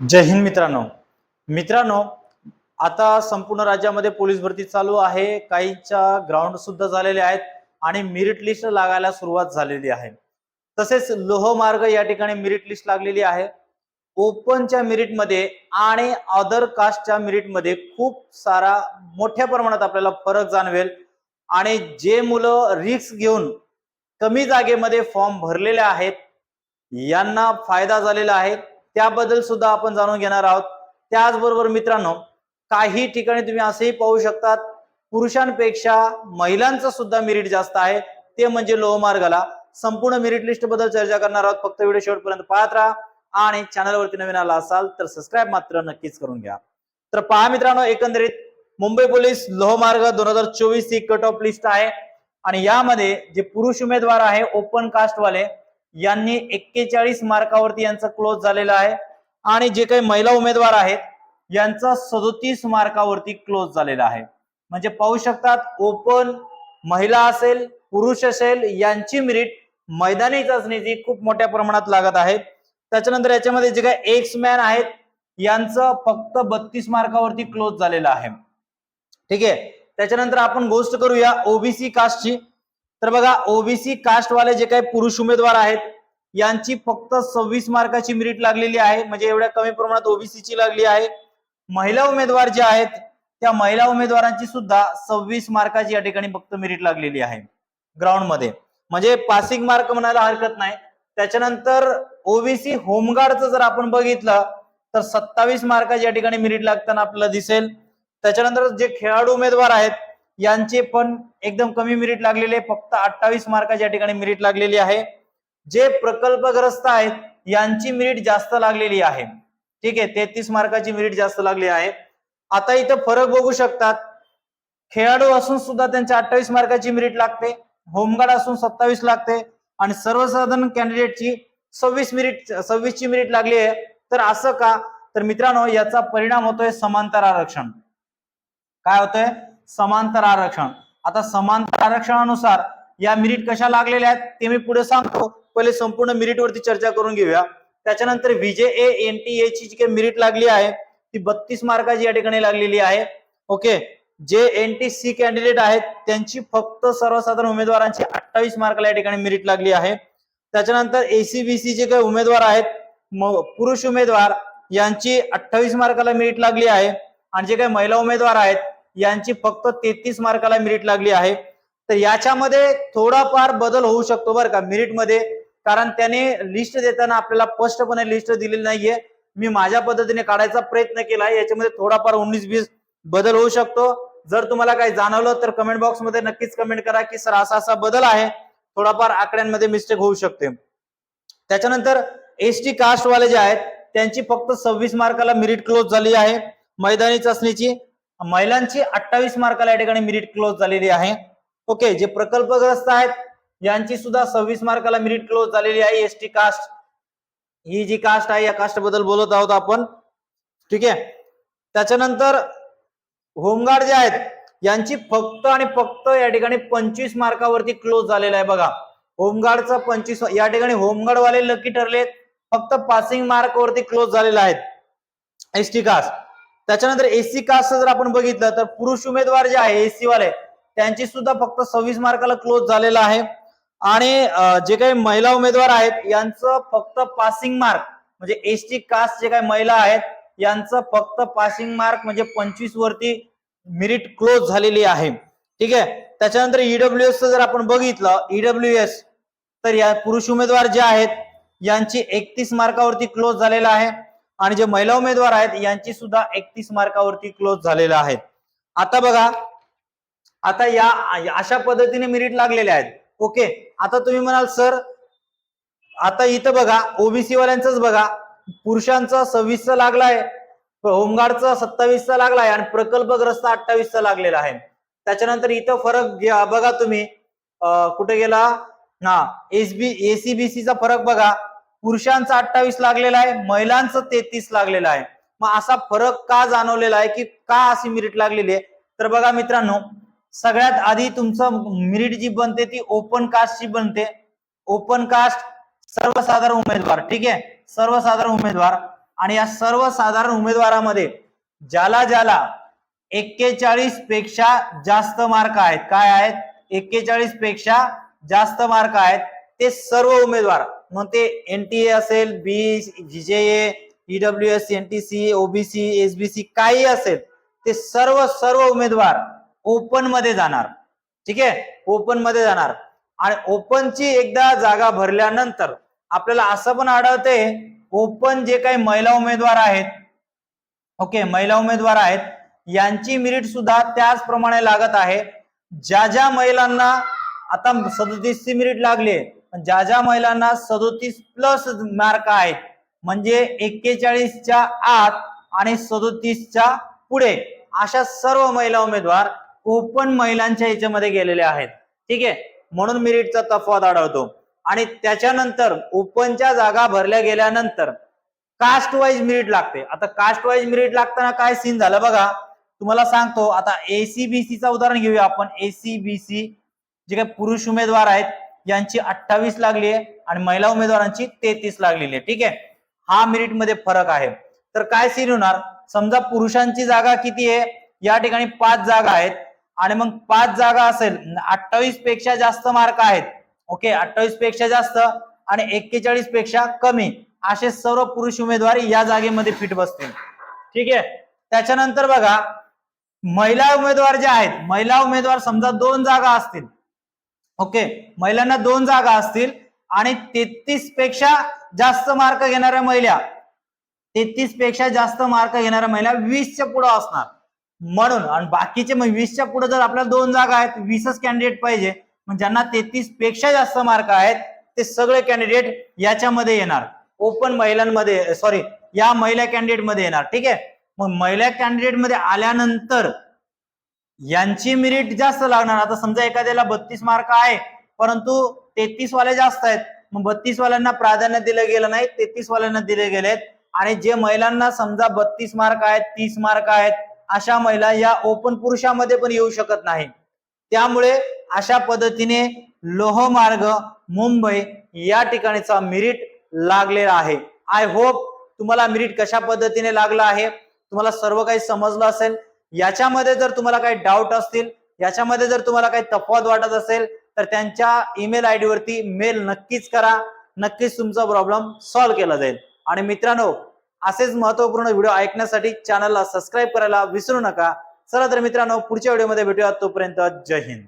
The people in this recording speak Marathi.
जय हिंद मित्रांनो. मित्रांनो आता संपूर्ण राज्यामध्ये पोलीस भरती चालू आहे. काहींच्या ग्राउंड सुद्धा झालेले आहेत आणि मेरिट लिस्ट लागायला सुरुवात झालेली आहे. तसेच लोहमार्ग या ठिकाणी मेरिट लिस्ट लागलेली आहे. ओपनच्या मिरिटमध्ये आणि अदर कास्टच्या मिरिटमध्ये खूप सारा मोठ्या प्रमाणात आपल्याला फरक जाणवेल. आणि जे मुलं रिक्स घेऊन कमी जागेमध्ये फॉर्म भरलेले आहेत यांना फायदा झालेला आहे. त्याबद्दल सुद्धा आपण जाणून घेणार आहोत. त्याचबरोबर मित्रांनो काही ठिकाणी तुम्ही असेही पाहू शकतात पुरुषांपेक्षा महिलांचं सुद्धा मेरिट जास्त आहे. ते म्हणजे लोहमार्गाला. संपूर्ण मेरिट लिस्टबद्दल चर्चा करणार आहोत. फक्त व्हिडिओ शेवटपर्यंत पाहत राहा. आणि चॅनलवरती नवीन आला असाल तर सबस्क्राईब मात्र नक्कीच करून घ्या. तर पहा मित्रांनो एकंदरीत मुंबई पोलीस लोहमार्ग दोन हजार चोवीस ही कट ऑफ लिस्ट आहे. आणि यामध्ये जे पुरुष उमेदवार आहे ओपन कास्ट वाले यांनी एक्केचाळीस मार्कावरती यांचं क्लोज झालेलं आहे. आणि जे काही महिला उमेदवार आहेत यांचं सदोतीस मार्कावरती क्लोज झालेलं आहे. म्हणजे पाहू शकतात ओपन महिला असेल पुरुष असेल यांची मेरिट मैदानी चाचणीची खूप मोठ्या प्रमाणात लागत आहे. त्याच्यानंतर याच्यामध्ये जे काही एक्स मॅन आहेत यांचं फक्त बत्तीस मार्कावरती क्लोज झालेलं आहे. ठीक आहे? त्याच्यानंतर आपण गोष्ट करूया ओबीसी कास्टची तर बघा ओबीसी कास्ट वाले जे काही पुरुष उमेदवार आहेत यांची फक्त सव्वीस मार्काची मेरिट लागलेली आहे. म्हणजे एवढ्या कमी प्रमाणात ओबीसीची लागली आहे. महिला उमेदवार जे आहेत त्या महिला उमेदवारांची सुद्धा सव्वीस मार्काची या ठिकाणी फक्त मेरिट लागलेली आहे. ग्राउंडमध्ये. म्हणजे पासिंग मार्क म्हणायला हरकत नाही. त्याच्यानंतर ओबीसी होमगार्डचं जर आपण बघितलं तर सत्तावीस मार्काची या ठिकाणी मेरिट लागताना आपल्याला दिसेल. त्याच्यानंतर जे खेळाडू उमेदवार आहेत यांचे पण एकदम कमी मिरिट लागलेले फक्त अठ्ठावीस मार्काच्या ठिकाणी मिरिट लागलेली आहे. जे प्रकल्पग्रस्त आहेत यांची मिरिट जास्त लागलेली आहे. ठीक आहे तेहतीस मार्काची मिरिट जास्त लागली आहे. आता इथं फरक बघू शकतात. खेळाडू असून सुद्धा त्यांच्या अठ्ठावीस मार्काची मिरिट लागते. होमगार्ड असून सत्तावीस लागते. आणि सर्वसाधारण कॅन्डिडेटची सव्वीस मिनिट सव्वीस ची लागली आहे. तर असं का? तर मित्रांनो याचा परिणाम होतोय समांतर आरक्षण. काय होतंय? समांतर आरक्षण. आता समांतर आरक्षणानुसार या मिरिट कशा लागलेल्या आहेत ते मी पुढे सांगतो. पहिले संपूर्ण मेरिट वरती चर्चा करून घेऊया. त्याच्यानंतर विजे एन टी ए ची जी काही मिरिट लागली आहे ती बत्तीस मार्काची या ठिकाणी लागलेली आहे. ओके? जे एन टी सी कॅन्डिडेट आहेत त्यांची फक्त सर्वसाधारण उमेदवारांची अठ्ठावीस मार्काला या ठिकाणी मिरिट लागली आहे. त्याच्यानंतर एसीबीसी जे काही उमेदवार आहेत पुरुष उमेदवार यांची अठ्ठावीस मार्काला मिरिट लागली आहे. आणि जे काही महिला उमेदवार आहेत यांची फक्त तेहतीस मार्काला मेरिट लागली आहे. तर याच्यामध्ये थोडाफार बदल होऊ शकतो बरं का मेरिटमध्ये कारण त्याने लिस्ट देताना आपल्याला स्पष्टपणे लिस्ट दिलेली नाहीये. मी माझ्या पद्धतीने काढायचा प्रयत्न केला आहे. याच्यामध्ये थोडाफार उन्नीस बीस बदल होऊ शकतो. जर तुम्हाला काही जाणवलं तर कमेंट बॉक्समध्ये नक्कीच कमेंट करा की सर असा असा बदल आहे. थोडाफार आकड्यांमध्ये मिस्टेक होऊ शकते. त्याच्यानंतर एस टी कास्ट वाले जे आहेत त्यांची फक्त सव्वीस मार्काला मेरिट क्लोज झाली आहे. मैदानी चाचणीची. महिलांची अठ्ठावीस मार्काला या ठिकाणी मिरिट क्लोज झालेली आहे. ओके जे प्रकल्पग्रस्त आहेत यांची सुद्धा सव्वीस मार्काला मिरिट क्लोज झालेली आहे. एसटी कास्ट ही जी कास्ट आहे या कास्टबद्दल बोलत आहोत आपण. ठीक आहे? त्याच्यानंतर होमगार्ड जे आहेत यांची फक्त आणि फक्त या ठिकाणी पंचवीस मार्कावरती क्लोज झालेला आहे बघा. होमगार्डचा पंचवीस या ठिकाणी होमगार्ड वाले लकी ठरले फक्त पासिंग मार्क वरती क्लोज झालेला आहेत. एसटी कास्ट त्याच्यानंतर एससी कास्ट जर आपण बघितलं तर पुरुष उमेदवार जे आहे एससी वाले त्यांची सुद्धा फक्त सव्वीस मार्काला क्लोज झालेला आहे. आणि जे काही महिला उमेदवार आहेत यांचं फक्त पासिंग मार्क म्हणजे एसटी कास्ट जे काही महिला आहेत यांचं फक्त पासिंग मार्क म्हणजे पंचवीस वरती मिरिट क्लोज झालेली आहे. ठीक आहे? त्याच्यानंतर ईडब्ल्यू एसचं जर आपण बघितलं ईडब्ल्यू एस तर या पुरुष उमेदवार जे आहेत यांची एकतीस मार्कावरती क्लोज झालेला आहे. आणि जे महिला उमेदवार आहेत यांची सुद्धा एकतीस मार्कावरती क्लोज झालेलं आहे. आता बघा आता या अशा पद्धतीने मेरिट लागलेले आहेत. ओके आता तुम्ही म्हणाल सर आता इथं बघा ओबीसी वाल्यांचंच बघा. पुरुषांचा सव्वीसचा लागलाय होमगार्डचा सत्तावीसचा लागलाय आणि प्रकल्पग्रस्त अठ्ठावीसचा लागलेला आहे. त्याच्यानंतर इथं फरक घ्या- बघा तुम्ही. कुठे गेला? हा एसबी एसीबीसीचा फरक बघा. पुरुषांचा अठ्ठावीस लागलेला आहे महिलांचं तेहतीस लागलेलं आहे. मग असा फरक का जाणवलेला आहे की का अशी मिरिट लागलेली आहे? तर बघा मित्रांनो सगळ्यात आधी तुमचं मिरिट जी बनते ती ओपन कास्टची बनते. ओपन कास्ट सर्वसाधारण उमेदवार ठीक आहे? सर्वसाधारण उमेदवार. आणि या सर्वसाधारण उमेदवारामध्ये ज्याला ज्याला एक्केचाळीसपेक्षा जास्त मार्क आहेत. काय आहेत? एक्केचाळीसपेक्षा जास्त मार्क आहेत. ते सर्व उमेदवार. मग ते एन टी ए असेल B जीजेए EW S N T C OBC SBC काही असेल ते सर्व सर्व उमेदवार ओपनमध्ये जाणार. ठीक आहे? ओपनमध्ये जाणार. आणि ओपनची एकदा जागा भरल्यानंतर आपल्याला असं पण आढळते ओपन जे काही महिला उमेदवार आहेत ओके महिला उमेदवार आहेत यांची मिरिट सुद्धा त्याचप्रमाणे लागत आहे. ज्या ज्या महिलांना आता सदतीसची मिरिट लागली ज्या ज्या महिलांना सदोतीस प्लस मार्क आहेत म्हणजे एक्केचाळीसच्या आत आणि सदोतीसच्या पुढे अशा सर्व महिला उमेदवार ओपन महिलांच्या याच्यामध्ये गेलेले आहेत. ठीक आहे? म्हणून मिरिटचा तफावत आढळतो. आणि त्याच्यानंतर ओपनच्या जागा भरल्या गेल्यानंतर कास्ट वाईज मिरिट लागते. आता कास्ट वाईज मिरिट लागताना काय सीन झालं बघा. तुम्हाला सांगतो आता एसीबीसीचा उदाहरण घेऊया आपण. एसीबीसी जे काही पुरुष उमेदवार आहेत यांची अठ्ठावीस लागली आहे आणि महिला उमेदवारांची तेहतीस लागलेली आहे. ठीक आहे? हा मेरिटमध्ये फरक आहे. तर काय सीन होणार? समजा पुरुषांची जागा किती आहे? या ठिकाणी पाच जागा आहेत. आणि मग पाच जागा असेल अठ्ठावीसपेक्षा जास्त मार्क आहेत. ओके अठ्ठावीसपेक्षा जास्त आणि एक्केचाळीसपेक्षा कमी. असे सर्व पुरुष उमेदवार या जागेमध्ये फिट बसतील. ठीक आहे? त्याच्यानंतर बघा महिला उमेदवार जे आहेत महिला उमेदवार समजा दोन जागा असतील. ओके. महिलांना दोन जागा असतील आणि तेहतीसपेक्षा जास्त मार्क घेणाऱ्या महिला तेहतीसपेक्षा जास्त मार्क घेणाऱ्या महिला वीसच्या पुढे असणार. म्हणून आणि बाकीचे मग वीसच्या पुढे जर आपल्याला दोन जागा आहेत वीसच कॅन्डिडेट पाहिजे मग ज्यांना तेहतीसपेक्षा जास्त मार्क आहेत ते सगळे कॅन्डिडेट याच्यामध्ये येणार. ओपन महिलांमध्ये सॉरी या महिला कॅन्डिडेटमध्ये येणार. ठीक आहे? मग महिला कॅन्डिडेटमध्ये आल्यानंतर यांची मेरिट जास्त लागणार. आता समजा एखाद्याला बत्तीस मार्क आहे परंतु तेहतीस वाले जास्त आहेत. मग बत्तीस वाल्यांना प्राधान्य दिलं गेलं नाही तेहतीस वाल्यांना दिले गेलेत. आणि जे महिलांना समजा बत्तीस मार्क आहेत तीस मार्क आहेत अशा महिला या ओपन पुरुषामध्ये पण येऊ शकत नाही. त्यामुळे अशा पद्धतीने लोहमार्ग मुंबई या ठिकाणीचा मिरिट लागलेला आहे. आय होप तुम्हाला मिरिट कशा पद्धतीने लागला आहे? तुम्हाला सर्व काही समजलं असेल याच्यामध्ये जर तुम्हाला काही डाऊट असतील याच्यामध्ये जर तुम्हाला काही तफावत वाटत असेल तर त्यांच्या ईमेल आय वरती मेल नक्कीच करा. नक्कीच तुमचा प्रॉब्लेम सॉल्व्ह केला जाईल. आणि मित्रांनो असेच महत्त्वपूर्ण व्हिडिओ ऐकण्यासाठी चॅनलला सबस्क्राईब करायला विसरू नका. चला तर मित्रांनो पुढच्या व्हिडिओमध्ये भेटूया. तोपर्यंत जय हिंद.